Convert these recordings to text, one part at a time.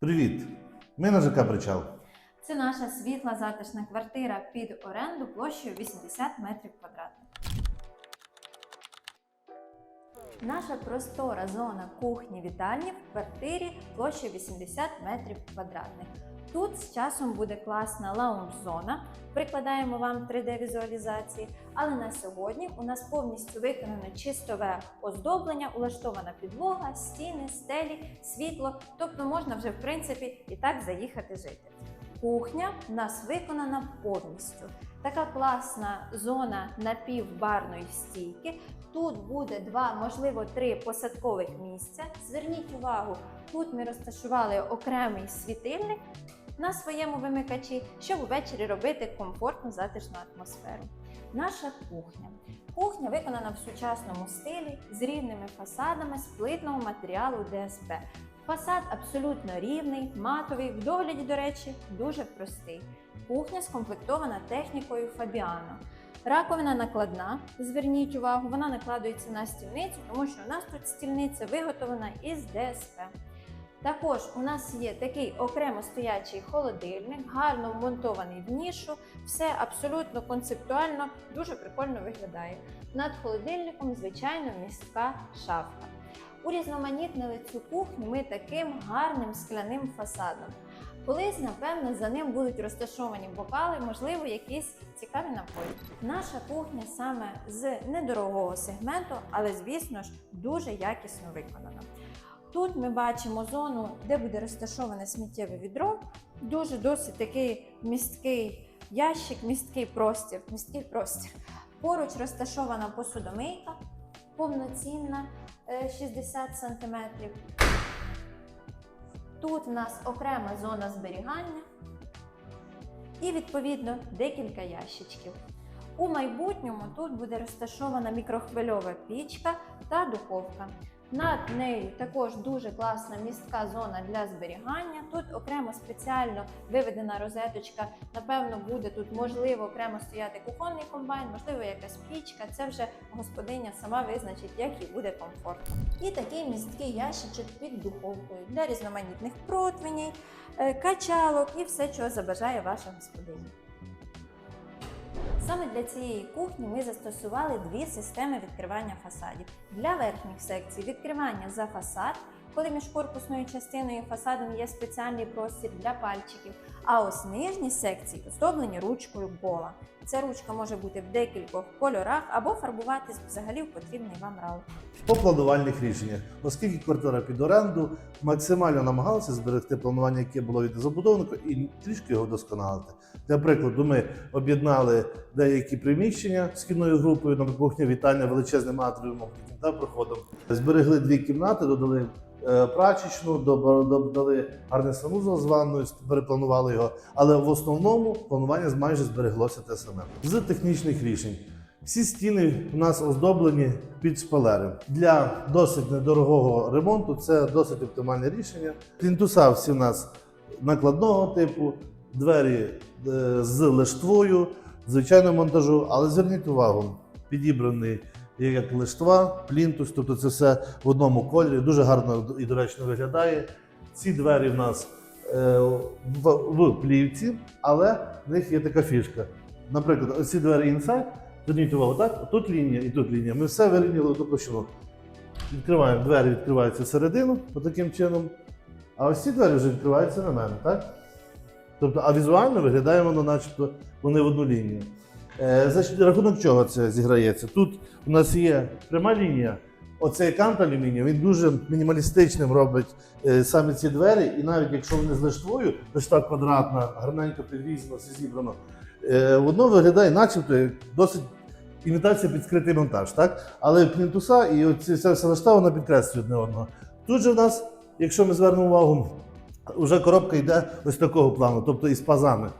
Привіт! Ми на ЖК Причал. Це наша світла затишна квартира під оренду площею 80 метрів квадратних. Наша простора зона кухні вітальні в квартирі площею 80 метрів квадратних. Тут з часом буде класна лаунж-зона. Прикладаємо вам 3D-візуалізації. Але на сьогодні у нас повністю виконано чистове оздоблення, улаштована підлога, стіни, стелі, світло. Тобто можна вже в принципі і так заїхати жити. Кухня в нас виконана повністю. Така класна зона напівбарної стійки. Тут буде два, можливо, три посадкових місця. Зверніть увагу, тут ми розташували окремий світильник на своєму вимикачі, щоб увечері робити комфортну затишну атмосферу. Наша кухня. Кухня виконана в сучасному стилі з рівними фасадами з плитного матеріалу ДСП. Фасад абсолютно рівний, матовий, в догляді, до речі, дуже простий. Кухня скомплектована технікою Fabiano. Раковина накладна, зверніть увагу, вона накладується на стільницю, тому що у нас тут стільниця виготовлена із ДСП. Також у нас є такий окремо стоячий холодильник, гарно вмонтований в нішу, все абсолютно концептуально, дуже прикольно виглядає. Над холодильником, звичайно, містка шафка. Урізноманітнили цю кухню ми таким гарним скляним фасадом. Колись, напевно, за ним будуть розташовані бокали, можливо, якісь цікаві напої. Наша кухня саме з недорогого сегменту, але, звісно ж, дуже якісно виконана. Тут ми бачимо зону, де буде розташоване сміттєве відро. Дуже досить такий місткий ящик, місткий простір, місткий простір. Поруч розташована посудомийка, повноцінна е, 60 см. Тут в нас окрема зона зберігання і, відповідно, декілька ящичків. У майбутньому тут буде розташована мікрохвильова пічка та духовка. Над нею також дуже класна містка зона для зберігання. Тут окремо спеціально виведена розеточка. Напевно, буде тут можливо окремо стояти кухонний комбайн, можливо, якась пічка. Це вже господиня сама визначить, як їй буде комфортно. І такий місткий ящичок під духовкою для різноманітних противней, е, качалок і все, чого забажає ваша господиня. Саме для цієї кухні ми застосували дві системи відкривання фасадів. Для верхніх секцій відкривання за фасад, коли між корпусною частиною і фасадом є спеціальний простір для пальчиків. А ось нижні секції оздоблені ручкою бола. Ця ручка може бути в декількох кольорах або фарбуватись взагалі в потрібний вам раут. По планувальних рішеннях, оскільки квартира під оренду, максимально намагалися зберегти планування, яке було від забудовника, і трішки його вдосконалити. Для прикладу, ми об'єднали деякі приміщення східною групою на кухня вітальня величезним атріумом та проходом. Зберегли дві кімнати, додали прачечну, додали гарний санузел з ванною, перепланували його. Але в основному планування майже збереглося те саме. З технічних рішень. Всі стіни у нас оздоблені під шпалери. Для досить недорогого ремонту це досить оптимальне рішення. Плінтуса всі у нас накладного типу, двері е, з лиштвою, звичайно монтажу, але зверніть увагу, підібраний як лиштва, плінтус, тобто це все в одному кольорі, дуже гарно і доречно виглядає. Ці двері в нас е, в, в плівці, але в них є така фішка. Наприклад, ось ці двері інсайд, зверніть увагу, так? Тут лінія і тут лінія. Ми все вирівняли одну площину. Відкриваємо, двері відкриваються всередину, таким чином. А ось ці двері вже відкриваються на мене, так? Тобто, а візуально виглядає воно, начебто, вони в одну лінію. Е, за рахунок чого це зіграється? Тут у нас є пряма лінія. Оцей кант алюмінію, він дуже мінімалістичним робить е, саме ці двері, і навіть якщо вони з лиштвою, лишта квадратна, гарненько підрізано, все зібрано, е, воно виглядає, начебто, досить імітація під скритий монтаж, так? Але плінтуса і оці вся лишта, вона підкреслює одне одного. Тут же в нас, якщо ми звернемо увагу, вже коробка йде ось такого плану, тобто із пазами.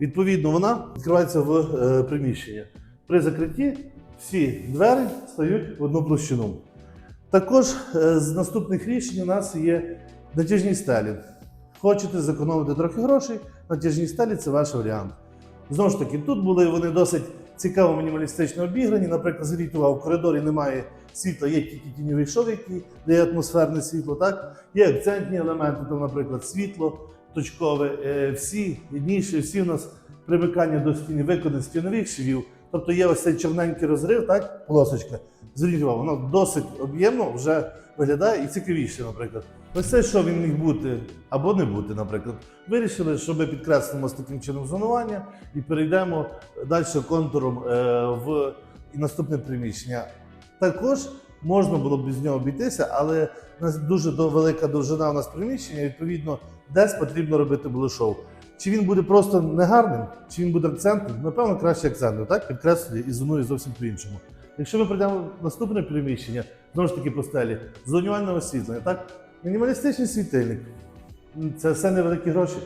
Відповідно, вона відкривається в е, приміщення. При закритті всі двері стають в одну площину. Також е, з наступних рішень у нас є натяжні стелі. Хочете зекономити трохи грошей, натяжні стелі це ваш варіант. Знову ж таки, тут були вони досить цікаво мінімалістично обіграні. Наприклад, увагу, в коридорі немає світла. Є тільки тіньовий шов, який дає атмосферне світло, так? Є акцентні елементи, там, наприклад, світло точкове, е, всі ніші, всі у нас примикання до стіни виконані з стінових швів. Тобто є ось цей чорненький розрив, так, полосочка. Зверніть увагу, воно досить об'ємно вже виглядає і цікавіше, наприклад. Ось це, що він міг бути або не бути, наприклад. Вирішили, що ми підкреслимо з таким чином зонування і перейдемо далі контуром е, в наступне приміщення. Також можна було б без нього обійтися, але у нас дуже велика довжина у нас приміщення, відповідно, десь потрібно робити було шоу. Чи він буде просто негарним, чи він буде акцентним? Напевно, краще акцентним, так? Підкреслює і зонує зовсім по-іншому. Якщо ми прийдемо в наступне приміщення, знову ж таки по стелі, зонювальне освітлення, так? Мінімалістичний світильник. Це все невеликі гроші.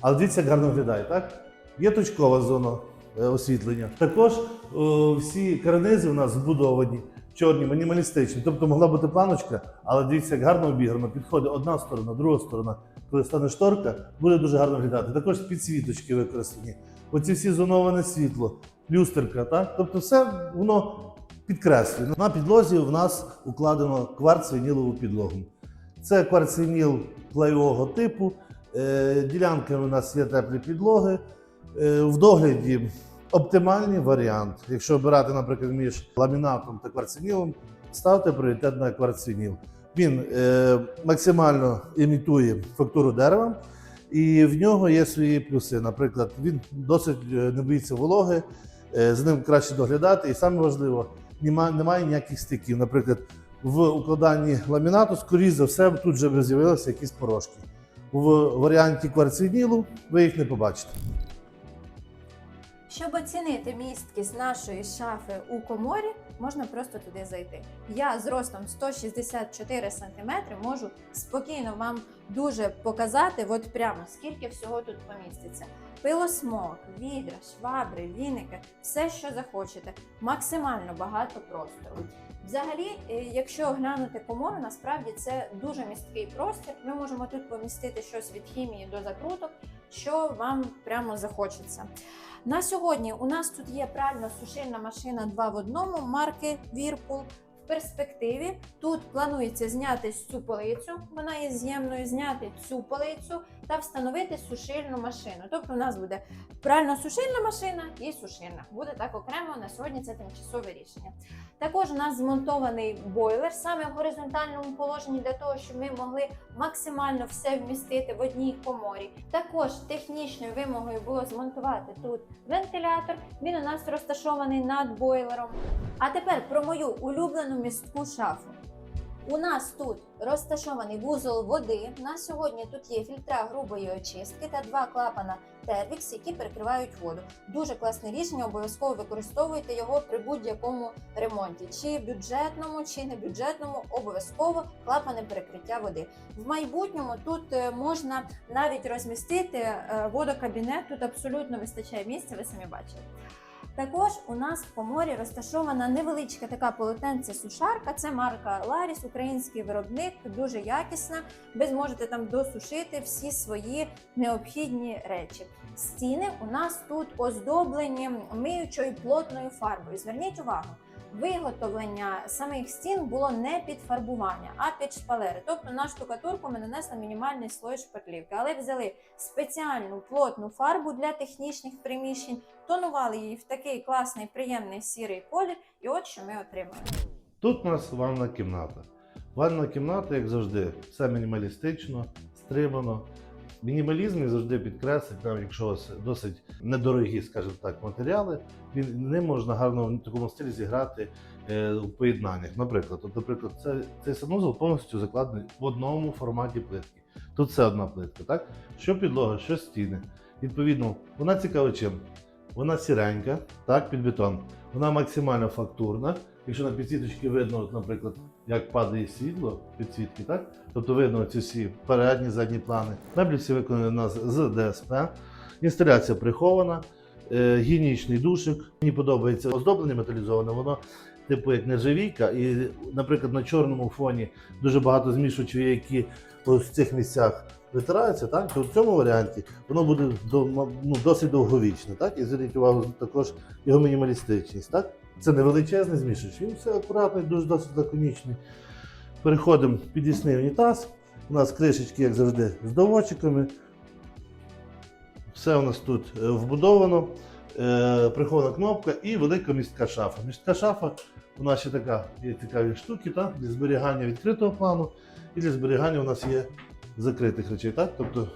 Але дивіться, як гарно виглядає, так? Є точкова зона е, освітлення. Також о, всі карнизи у нас збудовані чорні, мінімалістичні. Тобто могла бути планочка, але дивіться, як гарно обіграно. Підходить одна сторона, друга сторона. Коли стане шторка, буде дуже гарно виглядати. Також підсвіточки використані. Оці всі зоноване світло, люстерка, так? Тобто все воно підкреслює. На підлозі в нас укладено кварц вінілову підлогу. Це кварцвініл клейового типу. Е, Ділянками у нас є теплі підлоги. Е, В догляді оптимальний варіант. Якщо обирати, наприклад, між ламінатом та кварцвінілом, ставте пріоритет на кварцвініл. Він е, максимально імітує фактуру дерева, і в нього є свої плюси. Наприклад, він досить е, не боїться вологи, е, з ним краще доглядати, і саме важливо, немає, немає ніяких стиків. Наприклад, в укладанні ламінату, скоріш за все, тут вже з'явилися якісь порошки. В варіанті кварцвінілу ви їх не побачите. Щоб оцінити місткість нашої шафи у коморі, можна просто туди зайти. Я з ростом 164 см можу спокійно вам дуже показати, от прямо скільки всього тут поміститься. Пилосмок, відра, швабри, віники, все, що захочете. Максимально багато простору. Взагалі, е, якщо оглянути комору, насправді це дуже місткий простір. Ми можемо тут помістити щось від хімії до закруток, що вам прямо захочеться. На сьогодні у нас тут є пральна сушильна машина 2 в одному марки Whirlpool. В перспективі тут планується зняти цю полицю, вона є з'ємною, зняти цю полицю та встановити сушильну машину. Тобто у нас буде прально-сушильна машина і сушильна. Буде так окремо. На сьогодні це тимчасове рішення. Також у нас змонтований бойлер саме в горизонтальному положенні для того, щоб ми могли максимально все вмістити в одній коморі. Також технічною вимогою було змонтувати тут вентилятор. Він у нас розташований над бойлером. А тепер про мою улюблену містку шафу. У нас тут розташований вузол води. На сьогодні тут є фільтра грубої очистки та два клапана Tervix, які перекривають воду. Дуже класне рішення. Обов'язково використовуйте його при будь-якому ремонті, чи бюджетному, чи не бюджетному. Обов'язково клапани перекриття води. В майбутньому тут е, можна навіть розмістити е, водокабінет. Тут абсолютно вистачає місця, ви самі бачили. Також у нас в коморі розташована невеличка така полотенця сушарка. Це марка Ларіс, український виробник, дуже якісна. Ви зможете там досушити всі свої необхідні речі. Стіни у нас тут оздоблені миючою плотною фарбою. Зверніть увагу. Виготовлення самих стін було не під фарбування, а під шпалери. Тобто на штукатурку ми нанесли мінімальний слой шпаклівки, але взяли спеціальну плотну фарбу для технічних приміщень, тонували її в такий класний, приємний сірий колір, і от що ми отримали. Тут у нас ванна кімната. Ванна кімната, як завжди, все мінімалістично, стримано. Мінімалізм і завжди підкреслить, навіть якщо у досить недорогі, скажімо так, матеріали, він не можна гарно в такому стилі зіграти е, в поєднаннях. Наприклад, от, наприклад, це, цей санузел повністю закладений в одному форматі плитки. Тут все одна плитка, так? Що підлога, що стіни. Відповідно, вона цікава чим? Вона сіренька, так, під бетон. Вона максимально фактурна. Якщо на підсвіточці видно, от, наприклад, як падає світло підсвітки, так? Тобто видно ці всі передні, задні плани. Меблі всі виконані у нас з ДСП. Інсталяція прихована, е, гігієнічний душик. Мені подобається оздоблення металізоване, воно типу як нержавійка. І, наприклад, на чорному фоні дуже багато змішувачів, які в цих місцях витираються, так? То в цьому варіанті воно буде ну, досить довговічне. Так? І зверніть увагу також його мінімалістичність. Так? Це не величезний змішач, він все акуратний, дуже досить лаконічний. Переходимо в підвісний унітаз. У нас кришечки, як завжди, з доводчиками. Все у нас тут е, вбудовано. Е, прихована кнопка і велика містка шафа. Містка шафа у нас ще така є цікаві штуки так? для зберігання відкритого плану і для зберігання у нас є закритих речей. Так? Тобто,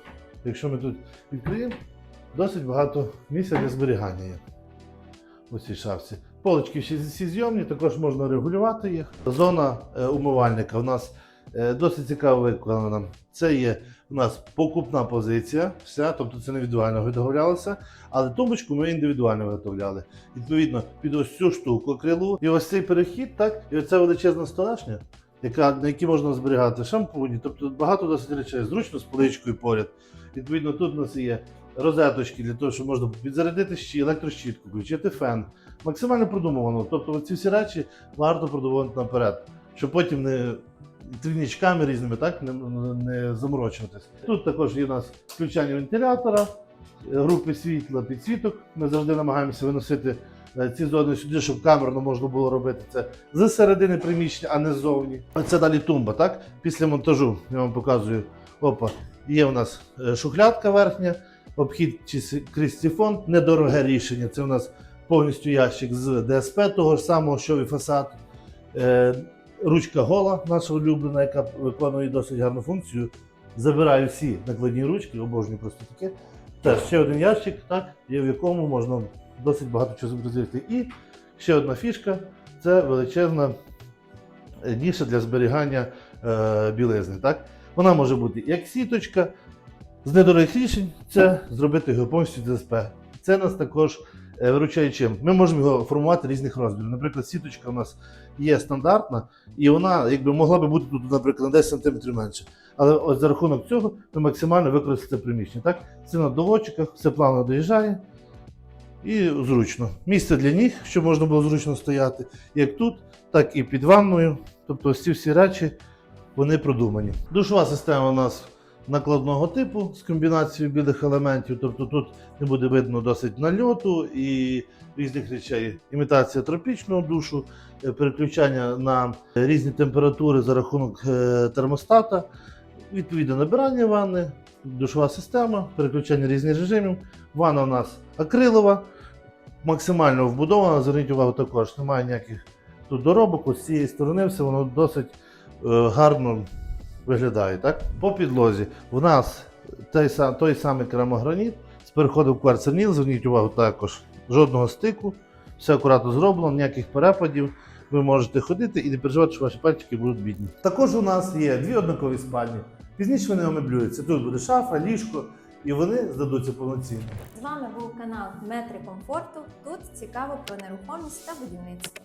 якщо ми тут відкриємо, досить багато місця для зберігання є у цій шафці. Полочки всі, зйомні, також можна регулювати їх. Зона е, умивальника у нас е, досить цікаво виконана. Це є у нас покупна позиція, вся, тобто це не індивідуально виготовлялося, але тумбочку ми індивідуально виготовляли. Відповідно, під ось цю штуку крилу. І ось цей перехід, так, і оця величезна столешня, яка, на якій можна зберігати шампуні, тобто багато досить речей, зручно з поличкою поряд. Відповідно, тут у нас є розеточки для того, щоб можна підзарядити ще електрощітку, включити фен. Максимально продумувано. Тобто ці всі речі варто продумувати наперед, щоб потім не трійничками різними так не, не заморочуватись. Тут також є у нас включання вентилятора, е, групи світла, підсвіток. Ми завжди намагаємося виносити е, ці зони сюди, щоб камерно можна було робити це з середини приміщення, а не ззовні. Це далі тумба. Так? Після монтажу я вам показую. Опа, є у нас е, шухлядка верхня, обхід крізь сифон, недороге рішення. Це у нас повністю ящик з ДСП, того ж самого, що і фасад. Е, ручка гола, наша улюблена, яка виконує досить гарну функцію. Забираю всі накладні ручки, обожнюю просто таке. Теж ще один ящик, так, в якому можна досить багато чого зобразити. І ще одна фішка це величезна е, ніша для зберігання е, білизни. Так? Вона може бути як сіточка, з недорогих рішень це зробити його повністю ДСП. Це нас також е, виручає чим. Ми можемо його формувати різних розмірів. Наприклад, сіточка у нас є стандартна, і вона якби могла би бути тут, наприклад, на 10 см менше. Але от за рахунок цього ми максимально використати приміщення. Так? Це на доводчиках, все плавно доїжджає і зручно. Місце для ніг, щоб можна було зручно стояти, як тут, так і під ванною. Тобто ці всі речі вони продумані. Душова система у нас накладного типу з комбінацією білих елементів, тобто тут не буде видно досить нальоту і різних речей. Імітація тропічного душу, е, переключання на різні температури за рахунок е, термостата, відповідне набирання ванни, душова система, переключання різних режимів. Ванна у нас акрилова, максимально вбудована. Зверніть увагу також, немає ніяких тут доробок. Ось з цієї сторони все воно досить е, гарно виглядає. Так? По підлозі у нас той, той самий керамограніт з переходом в кварцерніл, зверніть увагу також, жодного стику, все акуратно зроблено, ніяких перепадів. Ви можете ходити і не переживати, що ваші пальчики будуть бідні. Також у нас є дві однакові спальні. Пізніше вони омеблюються. Тут буде шафа, ліжко, і вони здадуться повноцінно. З вами був канал Метри комфорту. Тут цікаво про нерухомість та будівництво.